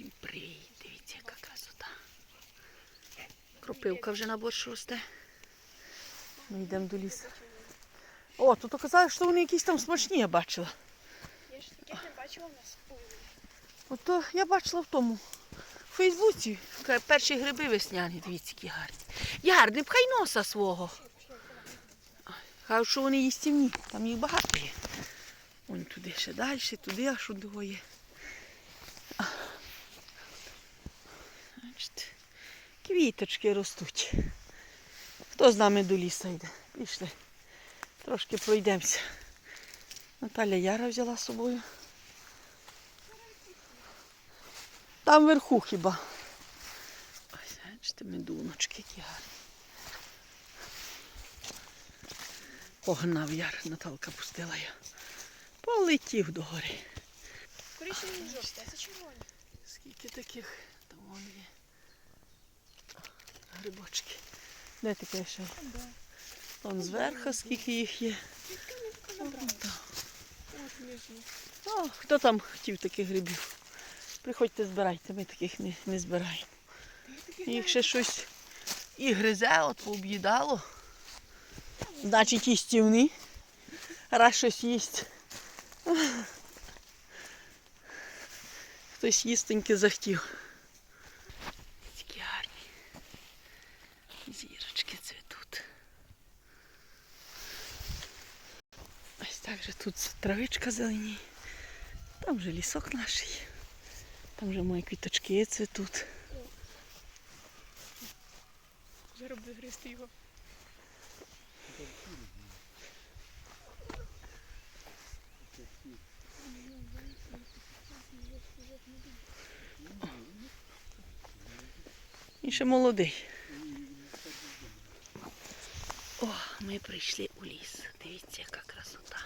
Всім привіт, дивіться, яка красота. Кропивка вже на борщ росте. Ми йдемо до лісу. О, тут оказалось, що вони якісь там смачні, я бачила. Я ж таких не бачила в нас. Ото я бачила в тому. В Фейсбуці перші гриби весняні, дивіться, які гарні. Яр, не пхай носа свого. Кажуть, що вони їстівні, там їх багато є. Вон туди ще далі, туди аж удвоє. Бачите, квіточки ростуть. Хто з нами до лісу йде? Пішли. Трошки пройдемося. Наталя Яра взяла з собою. Там вверху хіба. Ось, бачите, медуночки які гарні. Погнав яр, Наталка пустила я. Полетів до гори. Коричневі жовті, а це червоні. Скільки таких там вон є. Грибочки. Де таке ще? Вон зверху скільки їх є. О, хто там хотів таких грибів? Приходьте, збирайте, ми таких не, не збираємо. Їх ще щось і гризе, от пооб'їдало. Значить, їстівні. Раз щось їсть. Хтось їстеньки захотів. Такі гарні. Зірочки цвітуть. Ось так же тут травичка зелені. Там вже лісок наш. Там вже мої квіточки цвітуть. Буде гристи його. Він ще молодий. О, ми прийшли у ліс. Дивіться, яка красота.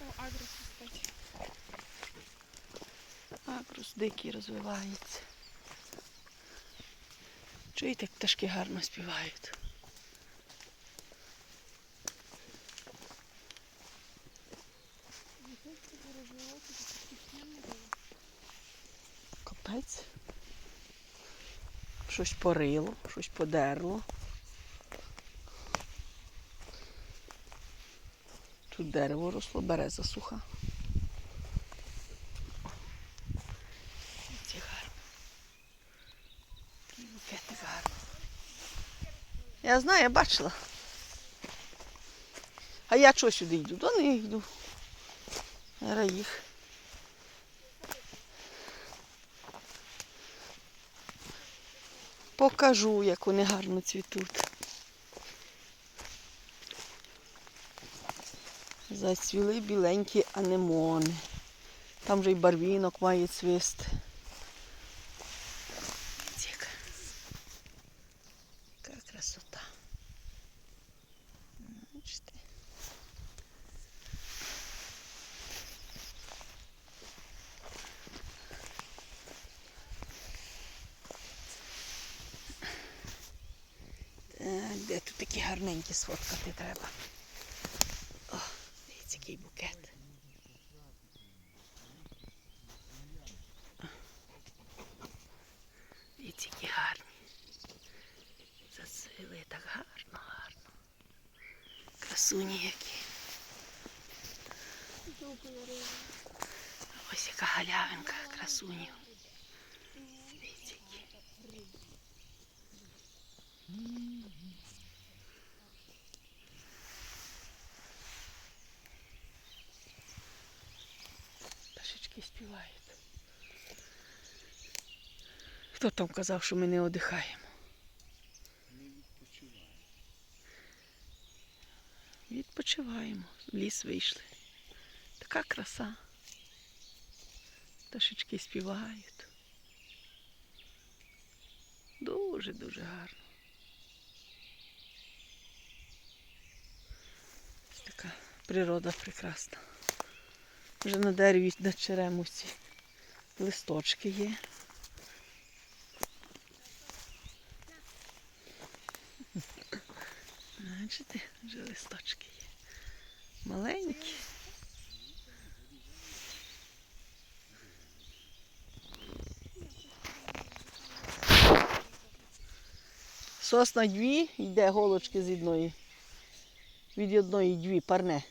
О, агрос, кстати. Агрус дикий розвивається. Чуєте, як пташки гарно співають. Капець. Щось порило, щось подерло. Тут дерево росло, береза суха. Це гарно. Букетик. Я знаю, я бачила. А я чого сюди йду? До них йду. Зараз їх. Покажу, як вони гарно цвітуть. Зацвіли біленькі анемони. Там вже й барвінок має цвісти. Яка, красота. Бачите? Де тут такі гарненькі сфоткати треба. Який букет. Дивіться, які гарні. Зацвіли так гарно, гарно. Красуні які. Ось яка галявинка красунів. Дивіться, які. Пташечки співають. Хто там казав, що ми не одихаємо? Ми Відпочиваємо. В ліс вийшли. Така краса. Пташечки співають. Дуже-дуже гарно. Ось така природа прекрасна. Вже на дереві на черемусі листочки є. Бачите, вже листочки є. Маленькі. Сосна дві, йде голочки з одної. Від одної дві парне.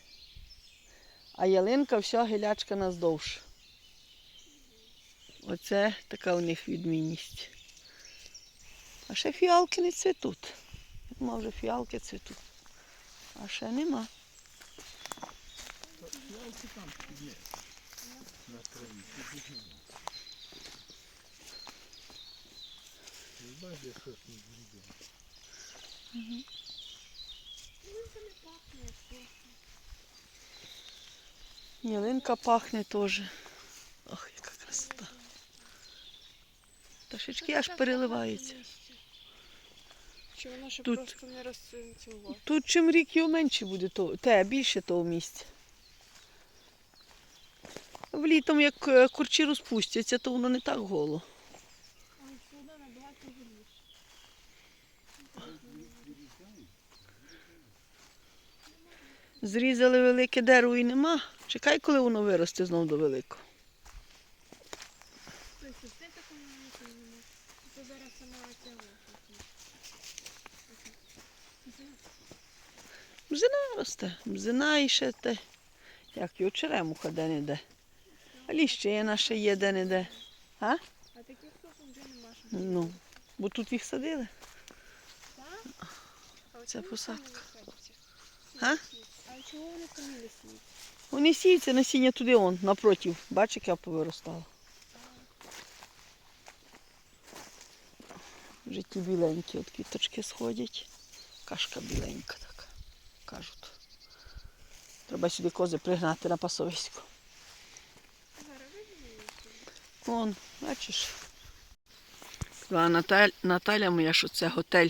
А ялинка вся гілячка наздовж. Оце така у них відмінність. А ще фіалки не цвітуть. Може, фіалки цвітуть. А ще нема. Ялинка пахне теж. Ох, яка красота. Пташечки аж переливаються. Чи воно ще Тут- просто не розцілувало? Тут чим рік його менше буде, то, те більше того місця. Влітом, як е, курчі розпустяться, то воно не так голо. Зрізали велике дерево і нема. Чекай, коли воно виросте знов до великого. Тобто це такого не нема. Це зараз сама ця Бзина росте. Бзина і ще те. Як його черемуха де-не-де. А ліщина ще є де-не-де. А? А таких сосен вже нема. Ну, бо тут їх садили. Так? Це посадка. не? А? А чого вони самі не сіють? Вони сіються насіння туди он, напротив. Бач, як я повиростала. Вже ті біленькі от квіточки сходять. Кашка біленька така, кажуть. Треба сюди кози пригнати на пасовисько. Вон, бачиш. Сказала Наталь, Наталя моя, що це готель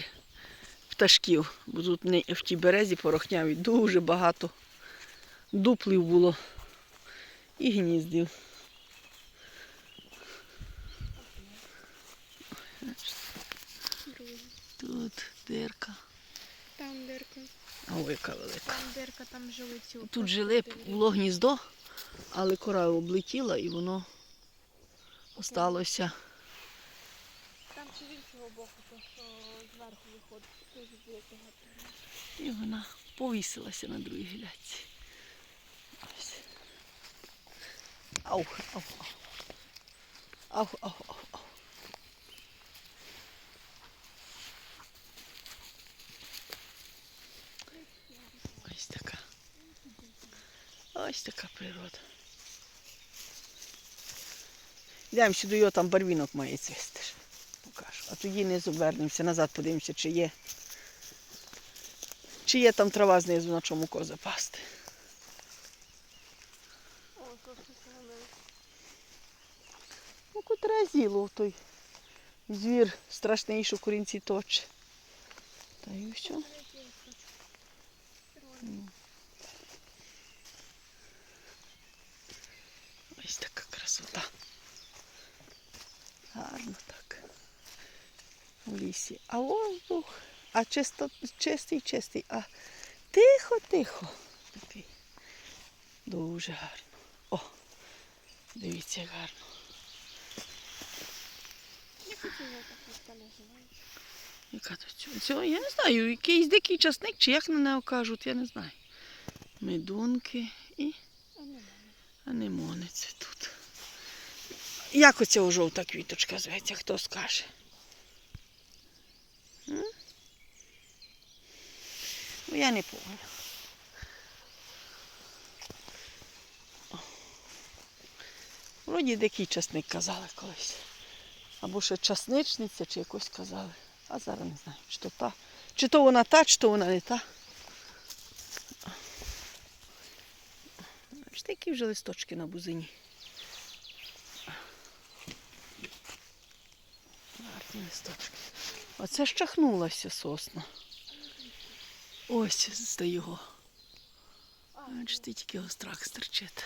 пташків. Бо тут в тій березі порохняві дуже багато дуплів було і гніздів. Тут дирка. Там дирка, Велика. там дирка, там жили ці. Тут жили, було гніздо, але кора облетіла і воно осталося. Там чи з іншого боку, то що зверху виходить. Теж. І вона повісилася на другій гіляці. Ось. Ау, ау, ау. Ау, ау, ау, ау. Така. Ось така природа. Йдемо сюди, його там барвінок має цвісти. Покажу. А тоді не звернемося назад, подивимося, чи є. Чи є там трава знизу, на чому кози пасти. Що. Ну, котре зіло той звір страшний, що корінці точе. Та й все. Ось така красота. Гарно так. У лісі. А воздух, а чисто, чистий, чистий, а тихо, тихо. Такий. Дуже гарно. О, дивіться, гарно. Я так ніхто не знає. Яка то цього? Я не знаю, якийсь дикий часник, чи як на нього кажуть, я не знаю. Медунки і анемониці тут. Як оця жовта квіточка зветься, хто скаже? М? Ну, я не пам'ятаю. Вроді дикий часник казали колись. Або ще часничниця, чи якось казали. А зараз не знаю, чи то та. Чи то вона та, чи то вона не та. Бачите, які вже листочки на бузині. Гарні листочки. Оце щахнулася сосна. Ось з його. Бачите, тільки його страх стерчить.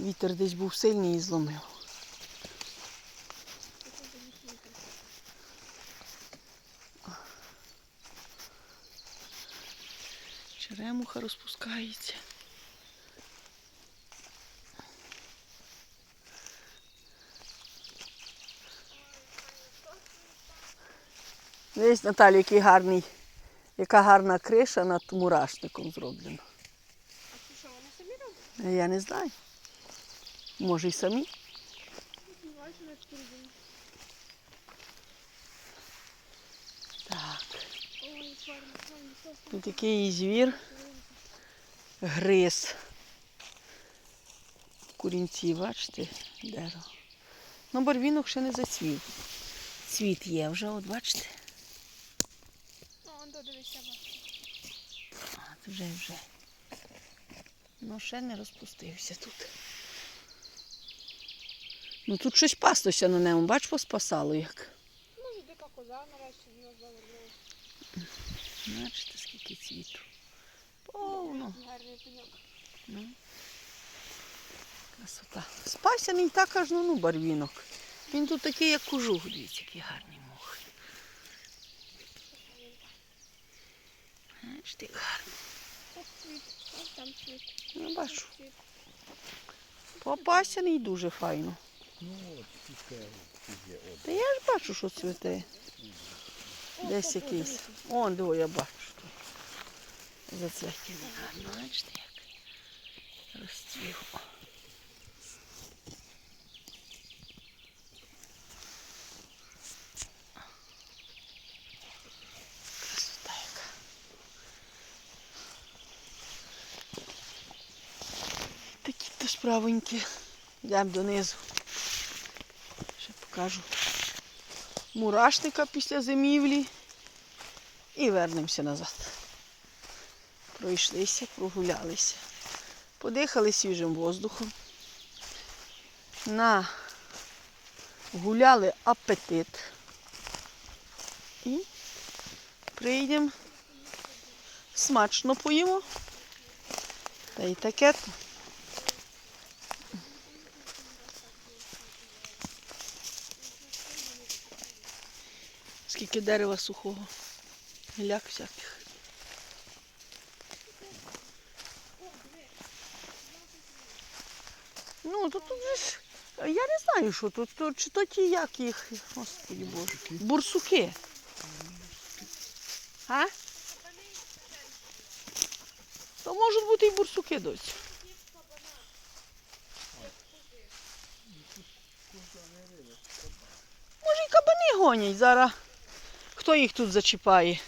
Вітер десь був сильний і зломив. Черемуха розпускається. Дивись, Наталі, який гарний, яка гарна криша над мурашником зроблена. А це що, вони самі роблять? Я не знаю. Може й самі. Так. Фарма. Такий звір. Гриз. Курінці, бачите, дерево. Ну, барвінок ще не зацвів. Цвіт є вже, от бачите. О, он додивися, от вже, вже. Ну, ще не розпустився тут. Ну тут щось пастося на ньому, бач, поспасало як. Може, дика коза нарешті завернула. Бачите, скільки цвіту. Повно. Гарний пеньок. Ну. Красота. Спасяний так аж ну, ну барвінок. Він тут такий, як кожух, дивіться, який гарний мох. Бачите, як цвіт. Ну, бачу. Попасяний дуже файно. Ну от, тільки є от. Та я ж бачу, що цвіте. Десь якийсь. Он, диво, я бачу. Тут. Зацвітіли гарно, бачите, як розцвів. Красота яка. Такі то справенькі. Йдемо донизу. Ще покажу мурашника після зимівлі і вернемося назад. Пройшлися, прогулялися, подихали свіжим воздухом. На гуляли апетит. І прийдемо, смачно поїмо. Та й таке. то. Скільки дерева сухого. Гіляк всяких. Ну, то тут же ж. Я не знаю, що тут. То, чи то ті як їх. Господи Боже. Бурсуки. А? То можуть бути і бурсуки досі. Може і кабани гонять зараз. Хто їх тут зачіпає?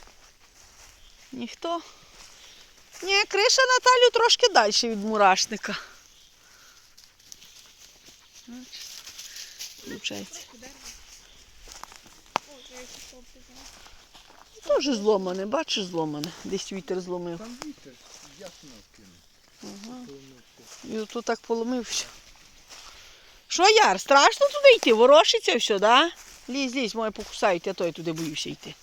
Ніхто. Ні, криша Наталю трошки далі від мурашника. Бачиш, Включається. О, це я ще хлопці знаю. Теж зломане, бачиш зломане. Десь вітер зломив. Там вітер, ясно кинув. І тут так поломився. Що, Яр, страшно туди йти? Ворошиться все, да? Лізь, лізь, моє покусають, я той туди боюся йти.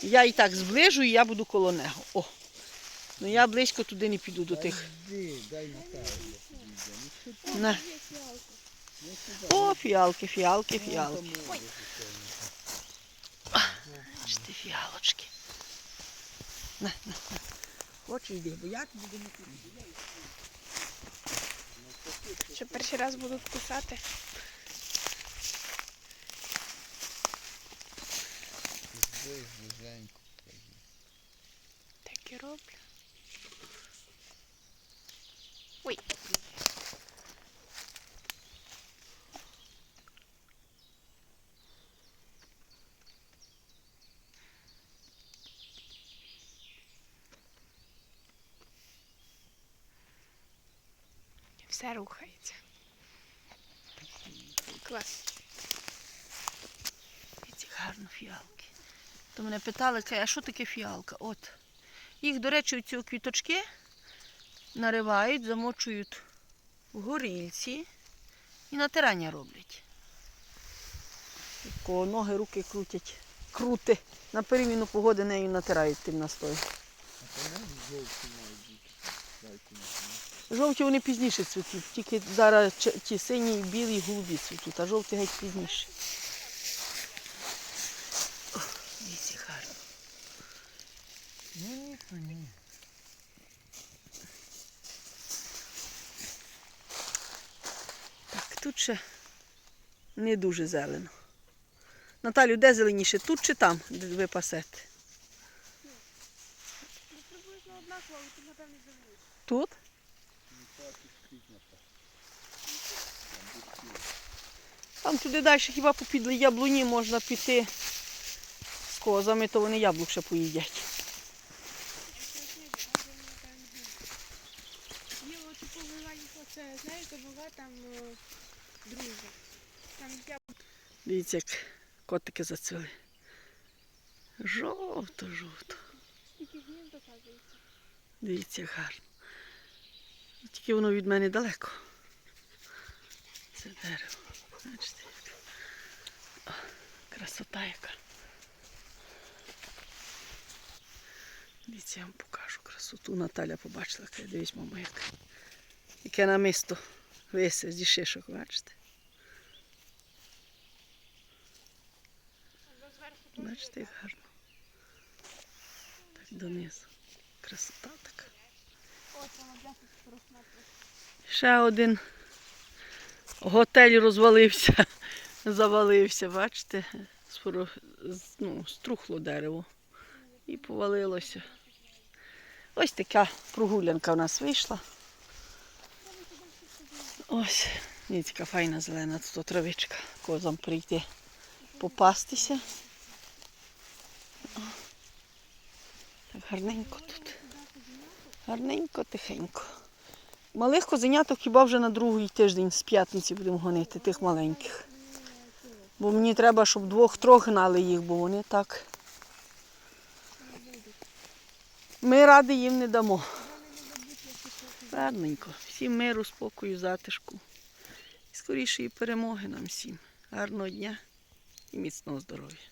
Ти. Я і так зближу, і я буду коло нього. О. Ну я близько туди не піду до тих. Ти? На. О, фіалки, фіалки, фіалки. може, фіалочки. На, на. Хочеш йди, бо я туди не піду. Що перший раз будуть кусати. Десь близенько. Так і роблю. Ой. Все рухається. Клас. Ці гарно фіалки. То мене питали, а що таке фіалка? От. Їх, до речі, ці квіточки наривають, замочують в горільці і натирання роблять. Тако ноги, руки крутять. Крути. На переміну погоди нею натирають тим настоєм. Жовті вони пізніше цвітуть, тільки зараз ті сині, білі, голубі цвітуть, а жовті геть пізніше. Дивіться, гарно. Ну ні, ні. Так, тут ще не дуже зелено. Наталю, де зеленіше? Тут чи там, де ви пасете? Ну, приблизно однаково, але тут, напевно, зеленіше. Тут? Там туди далі хіба попід яблуні можна піти козами, то вони яблук ще поїдять. Є от типу вивальніко, це, знаєте, була там е, друзя. Там я Дивіться, як котики зацвіли. Жовто, жовто. тільки гнів доказується. Дивіться, як гарно. Тільки воно від мене далеко. Це дерево. Бачите, як. О, красота яка. Дивіться, я вам покажу красоту. Наталя побачила, каже, дивись, мама, як. Яке намисто висе зі шишок, бачите? Бачите, як гарно. Так донизу. Красота така. Ще один готель розвалився, завалився, бачите, ну, струхло дерево і повалилося. Ось така прогулянка в нас вийшла. Ось, дивіться, яка файна зелена тут травичка. Козам прийти попастися. Так гарненько тут. Гарненько, тихенько. Малих козеняток хіба вже на другий тиждень з п'ятниці будемо гонити, тих маленьких. Бо мені треба, щоб двох-трьох гнали їх, бо вони так. Ми ради їм не дамо. Гарненько. Всім миру, спокою, затишку. І скорішої перемоги нам всім. Гарного дня і міцного здоров'я.